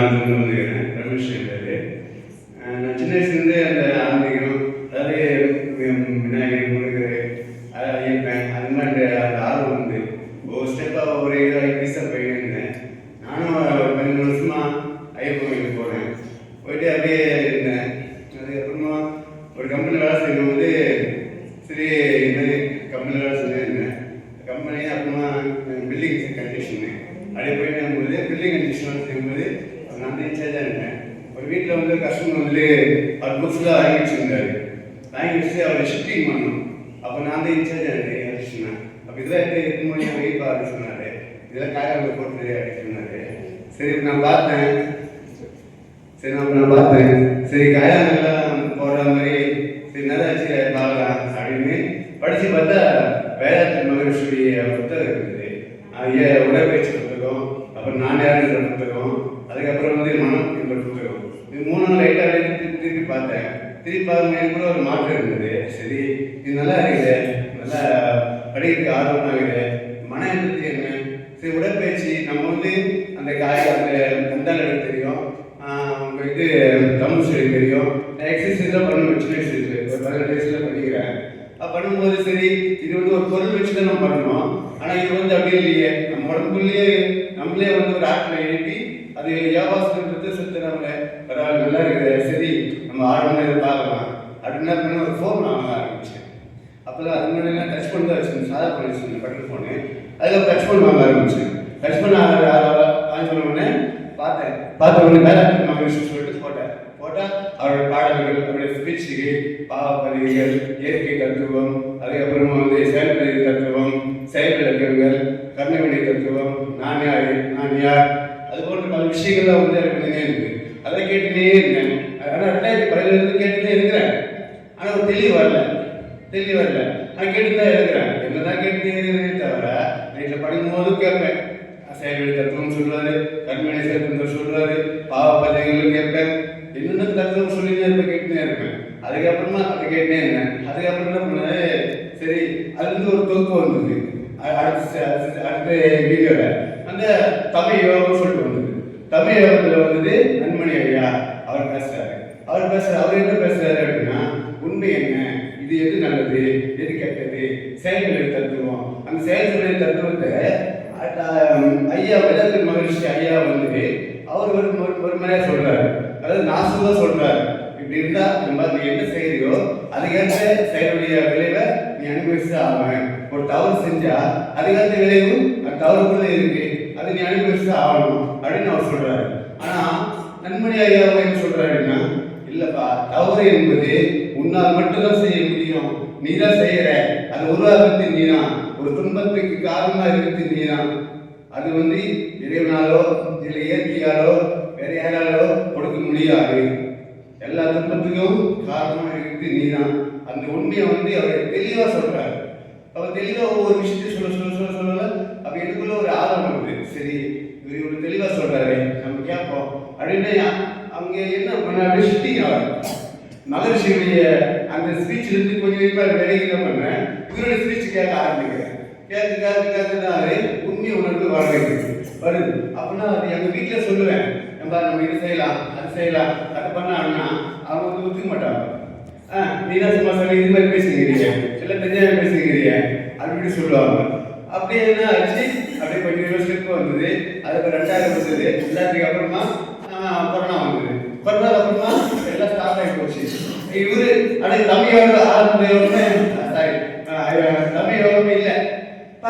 நான் வந்து வந்துக்கிறேன் ரமேஷ் பேர் நான் சின்ன வயசுலேருந்தே அந்த ஆன்மீகம் அதாவது விநாயகர் முருகர் ஐயப்பன் அது மாதிரி அந்த ஆர்வம் வந்து ஒரு ஸ்டெப்பாக ஒரு இதாக பீஸாக போயிருந்தேன். நானும் ஒரு பன்னெண்டு வருஷமாக ஐயப்பன் கோயிலுக்கு போனேன் போயிட்டு அப்படியே இருந்தேன். அதுக்கப்புறமா ஒரு கம்பெனி வேலை செய்யும்போது சரி இது மாதிரி கம்பெனி வேலை செஞ்சுருந்தேன். கம்பெனி அப்புறமா பில்டிங் கண்டிஷனு அப்படியே போயிட்டு போது பில்டிங் கண்டிஷன் செய்யும்போது நான் தான் இன்சார்ஜாக இருந்தேன் ஒரு வீட்டில் வந்து கஸ்டமர் வந்து அவர் புக்ஸ்லாம் வாங்கி வச்சுருந்தாரு வாங்கி வச்சு அவரை ஷிஃப்டிங் பண்ணணும் அப்போ நான் தான் இன்சார்ஜாக இருந்தேன் எலக்ட்ரிஷனா அப்போ இதெல்லாம் எடுத்து இருக்கும்போது வெயிட் பார்த்து சொன்னார் இதெல்லாம் காயாவில் போட்டு அப்படின்னு சொன்னார் சரி நான் பார்த்தேன் சரி நான் நான் பார்த்தேன் சரி காயாங்கெல்லாம் போடுற மாதிரி சரி நல்லாச்சு பார்க்கலாம் அப்படின்னு படித்து பார்த்தா வேதாத்ரி மகரிஷி புத்தகம் இருக்குது ஐயா உடற்பயிற்சி புத்தகம் அப்புறம் நான் யாருன்ற புத்தகம் அதுக்கப்புறம் வந்து மனம் என்ற புத்தகம் இது மூணு லைட்டாக திருப்பி திருப்பி பார்த்தேன் திருப்பி பார்க்கும்போது எனக்கு கூட ஒரு மாற்றம் இருந்தது சரி இது நல்லா இருக்குது நல்லா படிக்கிறதுக்கு ஆர்வமாக இருக்குது மன எழுத்து என்ன சரி உடற்பயிற்சி நம்ம வந்து அந்த காய் அந்த கந்தால் எடுக்க தெரியும். இது தமிழ் சொல்லி தெரியும். எக்ஸசைஸ்லாம் பண்ணணும் சின்ன வயசுல ஒரு பதினெட்டு வயசுல படிக்கிறேன் பண்ணும்போது சரி இது வந்து ஒரு பொருள் வச்சு தான் நம்ம பண்ணணும் ஆனால் இது வந்து அப்படி இல்லையே. நம்ம உடம்புக்குள்ளேயே நம்மளே வந்து ஒரு ஆட்டில் எழுப்பி அது வியாபாரத்துன்றது செத்து நம்ம பரவாயில்ல நல்லா இருக்குது. சரி நம்ம ஆர்வமாக இதை பார்க்கலாம். அப்படின்னா என்ன பண்ண ஒரு ஃபோன் வாங்க ஆரம்பிச்சேன். அப்போதான் அது முன்னாடி டச் பண்ணி தான் வச்சுருந்தேன். சாதா பண்ணி வச்சுருந்தேன் பட்டர் ஃபோனு அதில் டச் பண்ண வாங்க ஆரம்பிச்சேன். டச் பண்ண வாங்கி உடனே பார்த்தேன். பார்த்த உடனே வேலை மகரிஷி சொல்லிட்டு போட்டேன் போட்டால் அவரோட பாடல்கள் அவருடைய ஸ்பீச்சுக்கு பாவப்பதிவுகள் இயற்கை தத்துவம் அதுக்கப்புறமா வந்து செயல்பதி தத்துவம் செயல்விளக்கங்கள் கர்ணவினை தத்துவம் நான் யார்? நான் யார்? அது போன்ற பல விஷயங்கள்லாம் வந்து எனக்கு பண்ணினே இருக்கு. அதை கேட்டுனே இருந்தேன். ஆனால் ரெண்டாயிரத்தி பதினேழுலேருந்து கேட்டுட்டே இருக்கிறேன். ஆனால் ஒரு தெளிவு வரல. தெளிவு வரல. நான் கேட்டு இருக்கிறேன். என்னதான் தான் தவிர நைட்டில் படிக்கும்போது கேட்பேன். செயல்வழி தத்துவம் சொல்றாரு கண்மணி சேர்த்தம் சொல்றாரு பாவ பதவிகள் கேட்பேன். என்னென்ன தத்துவம் சொல்லினே இருப்பேன் கேட்டுனே இருப்பேன். அதுக்கப்புறமா அதை கேட்டுனே இருந்தேன் அதுக்கப்புறம் என்ன பண்ணது சரி அதுல ஒரு தொகுப்பு வந்தது. அடுத்த அடுத்த- அடுத்த வீடியோல. அந்த தமிழ் யோகம் சொல்லிட்டு வந்தது. தமிழ் யோகத்துல வந்தது நன்மணி ஐயா. அவர் பேசுறாரு. அவர் பேசுற அவர் என்ன பேசுறாரு அப்படின்னா உண்மை என்ன? இது எது நல்லது? எது கெட்டது? செயல்களை தத்துவம். அந்த செயல்களை தத்துவத்தை ஐயா வேதாத்திரி மகிழ்ச்சி ஐயா வந்து அவர் ஒரு ஒரு- ஒரு சொல்றாரு. அதாவது நாசுதா சொல்றாரு. இப்படி இருந்தா இந்த மாதிரி நீ என்ன செய்யறியோ அதுக்கேற்ற செயலுடைய விளைவை நீ அனுபவிச்சு ஆகணும் ஒரு தவறு செஞ்சா அதுக்கேற்ற விளைவு அந்த தவறுக்குள்ள இருக்கு அதை நீ அனுபவிச்சு ஆகணும் அப்படின்னு அவர் சொல்றாரு. ஆனா நன்மணி ஐயா என்ன சொல்றாருன்னா இல்லப்பா தவறு என்பது உன்னால் மட்டும்தான் செய்ய முடியும். நீ தான் செய்யற. அது உருவாக்குறது நீதான். ஒரு துன்பத்துக்கு காரணமா இருக்கிறது நீதான் அது வந்து இறைவனாலோ இல்லை இயற்கையாலோ வேற யாராலோ கொடுக்க முடியாது. எல்லா துன்பத்துக்கும் காரணமாக இருக்கிறது நீதான் அந்த உண்மையை வந்து அவர் தெளிவாக சொல்றாரு. அவர் தெளிவாக ஒவ்வொரு விஷயத்தையும் சொல்ல சொல்ல சொல்ல சொல்ல அப்ப எனக்குள்ள ஒரு ஆர்வம் வருது. சரி இவர் இவர் தெளிவாக சொல்றாரு. நம்ம கேட்போம். அப்படின்னு அவங்க என்ன பண்ண அப்படியே ஷிஃப்டிங் மகர்ஷியுடைய அந்த ஸ்பீச்ல இருந்து கொஞ்சம் கொஞ்சமா விலகி என்ன பண்றேன் இவருடைய ஸ்பீச் கேட்க ஆரம்பிக்கிறேன் கேட்க கேட்க கேட்கனாலே உண்மை உணர்வு வாழ்க்கை வருது. அப்படின்னா அது எங்கள் வீட்டில் சொல்லுவேன். நம்ம நம்ம இது செய்யலாம் அது செய்யலாம். அது பண்ணாங்கன்னா அவங்க வந்து ஒத்துக்க மாட்டாங்க. ஆ நீ சும்மா சொல்லி இது மாதிரி பேசுகிறீங்க சில தெரியாம பேசுகிறீங்க அப்படி சொல்லுவாங்க. அப்படியே என்ன ஆச்சு? அப்படியே கொஞ்சம் ஸ்டெப் வந்தது. அதுக்கு ரெண்டாயிரம் வந்தது. எல்லாத்துக்கு அப்புறமா கொரோனா வந்தது. கொரோனா அப்புறமா எல்லாம் ஸ்டாப் ஆகி போச்சு. இவரு அன்னைக்கு தமிழ் ஆரம்பிச்சோடனே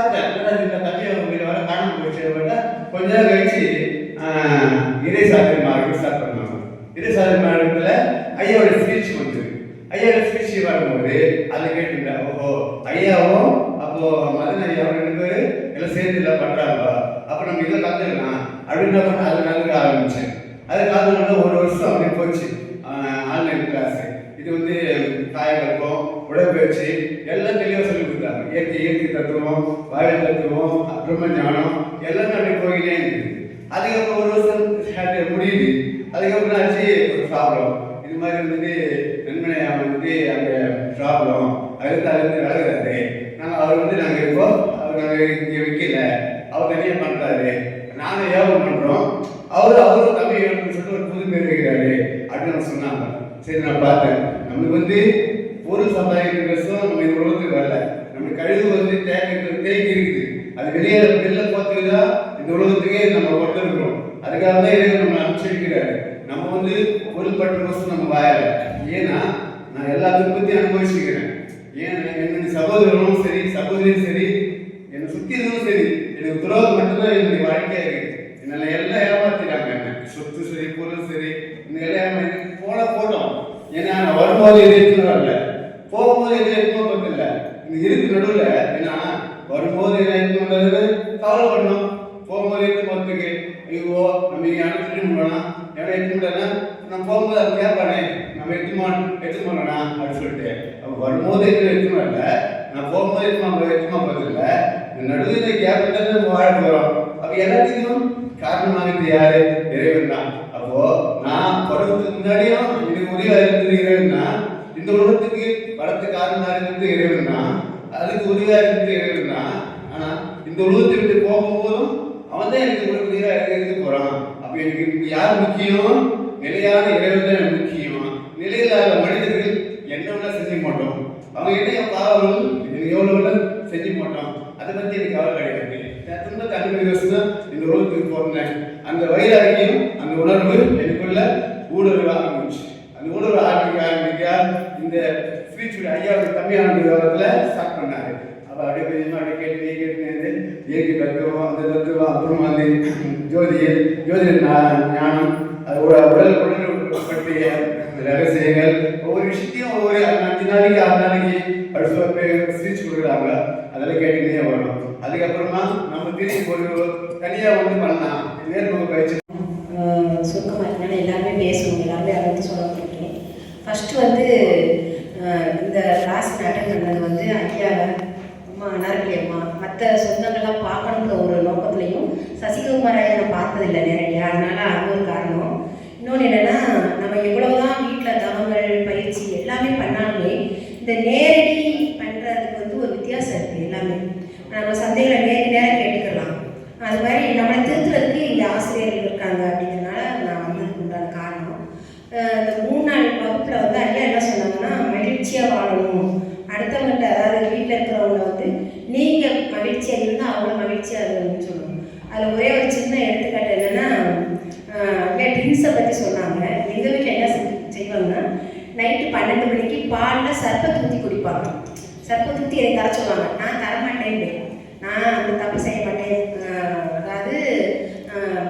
பார்த்தேன் இந்த தமிழ் யோகம் வர காணாம போச்சு கொஞ்ச நேரம் கழிச்சு இறை சாதனை மார்க்கம் ஸ்டார்ட் பண்ணுவாங்க இறை சாதனை மார்க்கத்தில் ஐயாவோட ஸ்பீச் வந்தது. ஐயாவோட ஸ்பீச் வரும்போது அதை கேட்டுட்டேன் ஓஹோ ஐயாவும் அப்போ மதன் ஐயாவும் ரெண்டு பேர் எல்லாம் சேர்ந்து இல்லை பண்ணுறாங்களா அப்போ நம்ம இதில் கற்றுக்கலாம் அப்படின்னு பண்ண அது கற்றுக்க ஆரம்பிச்சேன். அது கற்றுக்கணும்னா ஒரு வருஷம் அப்படி போச்சு. ஆன்லைன் கிளாஸ் இது வந்து காயகல்பம் உடற்பயிற்சி எல்லாம் தெளிவாக இயற்கை இயற்கை தத்துவம் வாயு தத்துவம் பிரம்ம ஞானம் எல்லாம் நம்ம போயிட்டே இருந்தது அதுக்கப்புறம் ஒரு வருஷம் start முடியுது. அதுக்கப்புறம் ஆச்சு ஒரு ப்ராப்ளம் இது மாதிரி வந்துட்டு நன்மனையா வந்து அந்த ப்ராப்ளம் அதுக்கு அடுத்து நடக்கிறாரு நாங்கள் அவர் வந்து நாங்கள் இப்போ அவர் நாங்கள் இங்கே வைக்கல. அவர் தனியாக பண்ணுறாரு நாங்கள் ஏவம் பண்ணுறோம் அவர் அவரும் தமிழ் சொல்லிட்டு ஒரு புது பேர் வைக்கிறாரு. அப்படின்னு சொன்னாங்க. சரி நான் பார்த்தேன். நம்மளுக்கு வந்து பொருள் சம்பாதிக்கிறதும் நம்ம இந்த உலகத்துக்கு வரல நம்ம கழுது வந்து தேங்க தேங்கி இருக்குது அது வெளியே பார்த்தீங்கன்னா இந்த உலகத்துக்கே நம்ம கொடுத்துருக்கிறோம் இருக்கிறோம். அதுக்காக தான் இறைவன் நம்ம அனுப்பிச்சிருக்கிறாரு. நம்ம வந்து பொருள் பற்று வசம் நம்ம வாயல. ஏன்னா நான் எல்லா துன்பத்தையும் அனுபவிச்சுக்கிறேன். ஏன் என்னுடைய சகோதரனும் சரி சகோதரியும் சரி என்னை சுற்றி இருந்தும் சரி எனக்கு துரோகம் மட்டும்தான் என்னுடைய வாழ்க்கையா இருக்கு என்னால் எல்லாம் ஏமாத்திட்டாங்க என்ன. சொத்து சரி பொருள் சரி இந்த எல்லாம் ஏமாத்தி போட்டோம். ஏன்னா நான் வரும்போது எது எடுத்துன்னு வரல போகும்போது எது எடுத்துன்னு போகிறதில்ல இந்த இருக்கு நடுவில் ஏன்னா வரும்போது என்ன எடுத்துன்னு வந்தது கவலைப்படணும் போகும்போது எடுத்து போகிறதுக்கு ஐயோ நம்ம இங்கே அனுப்பிட்டு போனோம் எவ்வளோ எடுத்து முடியலன்னா நம்ம போகும்போது அது கேட்பானே நம்ம எடுத்துமா எடுத்து போனோம்னா அப்படின்னு சொல்லிட்டு. அப்போ வரும்போது எதுவும் எடுத்துன்னு வரல நான் போகும்போது எடுத்துமா எடுத்துமா போகிறதில்ல இந்த நடுவில் இந்த கேப் வரும். போகிறோம் அப்போ எல்லாத்தையும் காரணமாக யாரு? இறைவன் தான். அப்போ நான் பிறந்ததுக்கு முன்னாடியும் எனக்கு உதவியாக இருந்தது இறைவன் தான் இந்த உலகத்துக்கு படத்து காரணமாக இருந்தது இறைவன் தான். அதுக்கு உதவியாக இருந்தது இறைவன் தான். ஆனா இந்த உலகத்தை விட்டு போகும்போதும் அவன் தான் எனக்கு ஒரு உதவியாக இருந்து போறான். அப்ப எனக்கு யார் முக்கியம்? நிலையான இறைவன் எனக்கு முக்கியம்? நிலையில்லாத மனிதர்கள் என்ன வேணா செஞ்சு மாட்டோம்? அவங்க என்ன பாவங்கள் எவ்வளோ எவ்வளவு வேணா செஞ்சு மாட்டோம்? அதை பற்றி எனக்கு கவலை கிடையாது ரொம்ப துன்பத்தை யோசனை தான் இந்த உலகத்துக்கு பிறந்தேன் அந்த வைராகியம் அந்த உணர்வு எனக்குள்ள ஊடுருவ ஆரம்பிச்சு அந்த ஊடுருவ ஆரம்பிக்க ஆரம்பிக்க இந்த ஸ்பீச்சுடைய ஐயாவுடைய கம்மியான விவரத்தில் ஸ்டார்ட் பண்ணாரு அப்போ அப்படியே கொஞ்சமாக அப்படியே கேட்டு கேட்டு இயற்கை தத்துவம் அந்த தத்துவம் அப்புறமா அந்த ஜோதியல் ஜோதிட ஞா- ஞானம் அது உட- உடல் உடல் பற்றிய ரகசியங்கள் ஒவ்வொரு விஷயத்தையும் ஒவ்வொரு அஞ்சு நாளைக்கு ஆறு நாளைக்கு அப்படி சொல்ல ஸ்பீச் கொடுக்குறாங்க அதெல்லாம் கேட்டுக்கிட்டே வரும் அதுக்கப்புறமா நம்ம திரும்பி ஒரு தனியாக வந்து பண்ணலாம் நேர்முக பயிற்சி சுருக்கமாக இருக்கனால எல்லாருமே பேசணும் எல்லாருமே அதை பற்றி சொல்ல இருக்கேன் ஃபஸ்ட்டு வந்து அஹ், இந்த கிளாஸ் அட்டன் பண்ணது வந்து ஐயா அம்மா அனார்கலி அம்மா மற்ற சொந்தங்கள்லாம் பார்க்கணுங்கிற ஒரு நோக்கத்துலையும் சசிகுமார் ஐயா நான் பார்த்ததில்லை நேரடியாக அதனால அது ஒரு காரணம் இன்னொன்று என்னென்னா நம்ம எவ்வளோதான் வீட்டில் தவங்கள் பயிற்சி எல்லாமே பண்ணாலுமே இந்த நேரடி பண்ணுறதுக்கு வந்து ஒரு வித்தியாசம் இருக்குது எல்லாமே நம்ம சந்தைகளை நேருக்கு நேரம் கேட்டுக்கலாம் அது மாதிரி நம்மளை திருத்துறதுக்கு இங்கே ஆசிரியர்கள் இருக்காங்க அப்படிங்கிறதுனால நான் வந்ததுக்கு உண்டான காரணம் அஹ் இந்த மூணு நாள் வகுப்பில் வந்து ஐயா என்ன சொன்னாங்கன்னா மகிழ்ச்சியாக அடுத்தவங்கிட்ட அடுத்தவங்கள்ட்ட அதாவது வீட்டில் இருக்கிறவங்கள வந்து நீங்கள் மகிழ்ச்சியாக இருந்தால் அவ்வளோ மகிழ்ச்சியாக இருக்கணும்னு சொல்லணும். அதில் ஒரே ஒரு சின்ன எடுத்துக்காட்டு என்னென்னா ஐயா ட்ரிங்க்ஸை பற்றி சொன்னாங்க. எங்கள் வீட்டில் என்ன செஞ்சு- செய்வாங்கன்னா நைட்டு பன்னெண்டு மணிக்கு பாலில் சர்பத் ஊற்றி குடிப்பாங்க. சர்பத் ஊற்றி எனக்கு தர சொல்லுவாங்க. நான் தரமாட்டேன் நான் அந்த தப்பு செய்ய மாட்டேன். அதாவது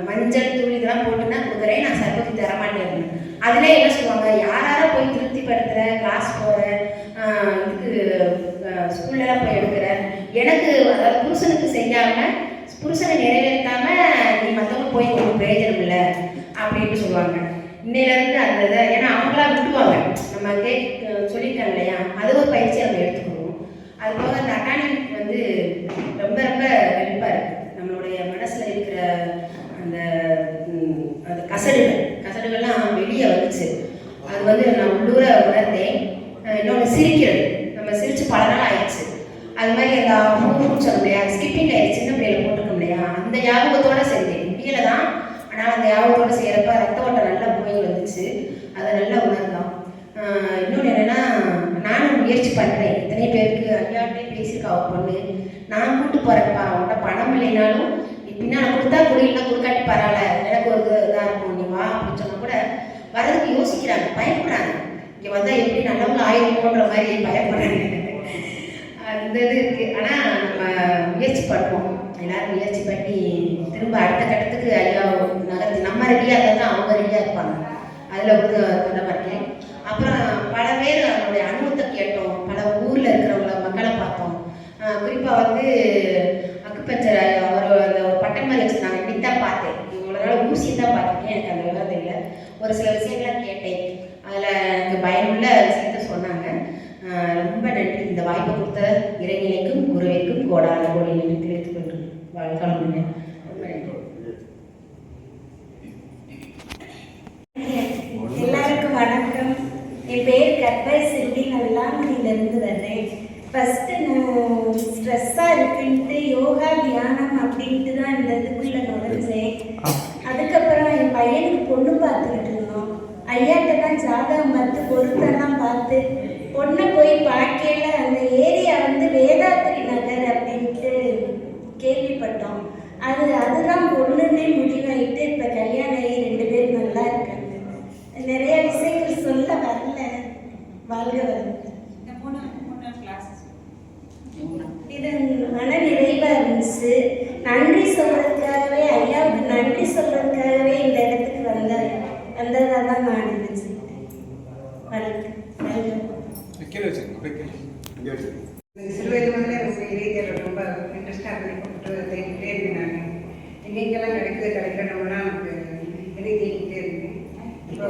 மஞ்சள் தூள் இதெல்லாம் போட்டுனா கொடுக்குறேன் நான் சர்பத்தி தர மாட்டேன் அதிலே என்ன சொல்லுவாங்க? யாராவது போய் திருப்திப்படுத்துற? கிளாஸ் போகிற இதுக்கு ஸ்கூல்லலாம் போய் எடுக்கிறேன். எனக்கு அதாவது புருஷனுக்கு செய்யாமல் புருஷனை நிறைவேற்றாமல் நீ மற்றவங்க போய் உங்களுக்கு பிரயோஜனம் இல்லை அப்படின்ட்டு சொல்லுவாங்க. இன்னையிலேருந்து அந்த இதை ஏன்னா அவங்களா விட்டுவாங்க நம்ம கே சொல்லியிருக்காங்க இல்லையா? அது ஒரு பயிற்சி நம்ம எடுத்துக்கணும். அது போக அந்த அகாடமிக் வந்து ரொம்ப ரொம்ப ஹெல்ப்பாக இருக்கு நம்மளுடைய மனசில் இருக்கிற அந்த ம், அந்த கசடுகள் கசடுகள்லாம் வெளியே வந்துச்சு அது வந்து நான் உள்ளூர உணர்ந்தேன் அஹ் இன்னொன்று சிரிக்கிறது நம்ம சிரிச்சு பல நாள் ஆயிடுச்சு அது மாதிரி அந்த மூணு சொல்ல இல்லையா ஸ்கிப்பிங் ஆயிடுச்சு சின்ன பிள்ளையில போட்டுக்க இல்லையா அந்த ஞாபகத்தோட செஞ்சேன் முடியல தான் ஆனால் அந்த ஞாபகத்தோட செய்கிறப்ப ரத்த ஓட்டம் நல்லா போய் வந்துச்சு அதை நல்லா உணர்ந்தோம் ஆஹ் இன்னொன்று என்னென்னா நானும் முயற்சி பண்ணுறேன் எத்தனை பேருக்கு ஐயாட்டே பேசியிருக்கா அவ பொண்ணு. நான் கூட்டு போகிறேன்ப்பா அவன்கிட்ட பணம் இல்லைனாலும் பின்னால் கொடுத்தா குடிக்கலாம் கொடுக்காட்டி பரவாயில்ல எனக்கு ஒரு இதாக இருக்கும் நீ வா அப்படின்னு சொன்னால் கூட வர்றதுக்கு யோசிக்கிறாங்க பயப்படுறாங்க. இங்கே வந்தால் எப்படி நல்லவங்க ஆயிருமோன்ற மாதிரி பயப்படுறாங்க. அந்த இது இருக்குது ஆனால் நம்ம முயற்சி பண்ணுவோம். எல்லாரும் முயற்சி பண்ணி திரும்ப அடுத்த கட்டத்துக்கு ஐயா நகர்த்தி நம்ம ரெடியாக இருந்தால் தான் அவங்க ரெடியாக இருப்பாங்க. அதில் வந்து கொண்டமாக இருக்கேன் அப்புறம் பல பேர் அவங்களுடைய அனுபவத்தை கேட்டோம் பல ஊரில் இருக்கிறவங்கள மக்களை பார்த்தோம் குறிப்பாக வந்து அக்குப்பஞ்சர் அவர் அந்த ஒரு பட்டம் மாதிரி வச்சுருந்தாங்க இப்படி தான் பார்த்தேன் இவ்வளோ நாள் ஊசி தான் பார்த்துருக்கேன் எனக்கு அந்த விவரம் தெரியல ஒரு சில விஷயங்கள்லாம் கேட்டேன் அதில் எனக்கு பயனுள்ள விஷயத்த சொன்னாங்க ஆஹ் ரொம்ப நன்றி இந்த வாய்ப்பை கொடுத்த இறைநிலைக்கும் குருவிற்கும் கோடான கோடி என்று தெரிவித்துக் கொண்டு வாழ்க்கலாம் எல்லாருக்கும் வணக்கம். என் பேர் கற்பை செல்வி நான் வர்றேன். ஃபஸ்ட்டு நான் ஸ்ட்ரெஸ்ஸாக இருக்குன்ட்டு யோகா தியானம் அப்படின்ட்டு தான் இந்த இதுக்குள்ளே நுழைஞ்சேன் அதுக்கப்புறம் என் பையனுக்கு பொண்ணு பார்த்துக்கிட்டு இருந்தோம். ஐயாட்ட தான் ஜாதகம் பார்த்து பொருத்தெல்லாம் பார்த்து பொண்ணை போய் பார்க்கல அந்த ஏரியா வந்து வேதாத்ரி நகர் அப்படின்ட்டு கேள்விப்பட்டோம் அது அதுதான் பொண்ணுன்னே முடிவாயிட்டு இப்போ கல்யாணம் ஆகி ரெண்டு பேரும் நல்லா இருக்காங்க நிறைய விஷயங்கள் சொல்ல வரல வாழ்க வரல இது மன நிறைவா இருந்துச்சு. நன்றி சொல்றதுக்காகவே ஐயாவுக்கு நன்றி சொல்றதுக்காகவே இந்த இடத்துக்கு வந்தார். வந்ததா தான் நான் நினைச்சேன் எனக்கு இறைத்தேர்வு ரொம்ப இன்ட்ரெஸ்டாக பண்ணி கொண்டு தேடிக்கிட்டே இருக்கேன் நான். எங்கெங்கெல்லாம் கிடைக்குது கிடைக்கணும்னா எனக்கு இறை தேடிக்கிட்டே இருக்கேன். இப்போ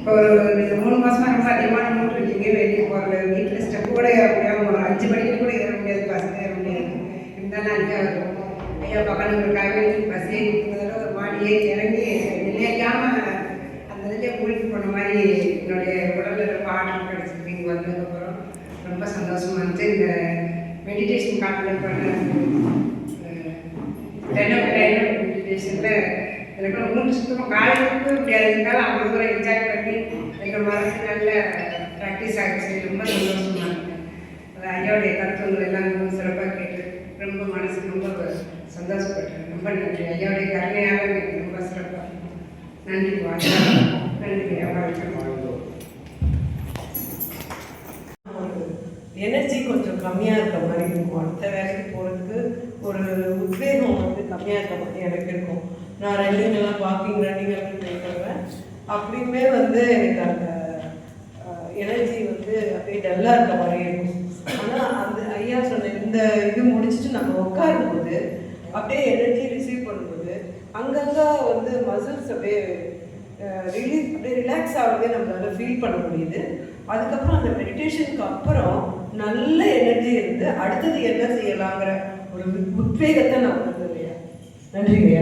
இப்போ ஒரு இந்த மூணு மாசமா ரொம்ப அதிகமாக மூட்டு எங்கேயும் வெளியே போகிறது வீட்டில் ஸ்டெப் கூட ஏற முடியாம ஒரு அஞ்சு மணிக்கு கூட ஏற முடியாது பஸ் ஏற முடியாது. இருந்தாலும் ஐயா ஐயா பக்கனுங்களுக்காக பஸ் ஏறி போனதில் ஒரு மாடி ஏறி இறங்கி நிலையாம அந்த இதிலே மூழ்கி போன மாதிரி என்னுடைய உடலில் ரொம்ப ஆர்டர் கிடைச்சிருக்கு. இங்கே வந்ததுக்கப்புறம் ரொம்ப சந்தோஷமா இருந்துச்சு. இந்த மெடிடேஷன் கான்சன்ட்ரேட் பண்ண டென் டென் மெடிடேஷனில் எனக்கு மூணு சுத்தமாக காலையிலுக்கு முடியாது இருந்தாலும் அவ்வளோ தூரம் என்ஜாய் பண்ணி எங்கள் மனசு நல்ல ப்ராக்டிஸ் ஆகிடுச்சு ரொம்ப சந்தோஷமாக இருக்கு அது ஐயாவுடைய தத்துவங்கள் எல்லாம் ரொம்ப சிறப்பாக கேட்டு ரொம்ப மனசு ரொம்ப சந்தோஷப்பட்டேன். ரொம்ப நன்றி. ஐயாவுடைய கருணையாக எனக்கு ரொம்ப சிறப்பாக நன்றி வாழ்க்கை நன்றி வாழ்க்கை எனர்ஜி கொஞ்சம் கம்மியாக இருக்க மாதிரி இருக்கும். அடுத்த வேலைக்கு போகிறதுக்கு ஒரு உத்வேகம் வந்து கம்மியாக இருக்க மாதிரி எனக்கு இருக்கும். நான் ரன்னிங் எல்லாம் வாக்கிங் ரன்னிங் எல்லாம் போயிட்டுருவேன் அப்படியுமே வந்து எனக்கு அந்த எனர்ஜி வந்து அப்படியே டல்லாக இருக்க மாதிரி இருக்கும். ஆனால் அந்த ஐயா சொன்ன இந்த இது முடிச்சுட்டு நம்ம உட்காரும்போது அப்படியே எனர்ஜி ரிசீவ் பண்ணும்போது அங்கங்கே வந்து மசில்ஸ் அப்படியே ரிலீஸ் அப்படியே ரிலாக்ஸ் ஆகிறதே நம்மளால ஃபீல் பண்ண முடியுது. அதுக்கப்புறம் அந்த மெடிடேஷனுக்கு அப்புறம் நல்ல எனர்ஜி இருந்து அடுத்தது என்ன செய்யலாங்கிற ஒரு உத்வேகத்தை நான் நன்றிங்க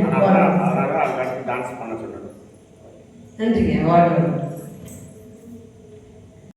டான்ஸ் பண்ண சொன்னது நன்றிங்க வாழ்க்கை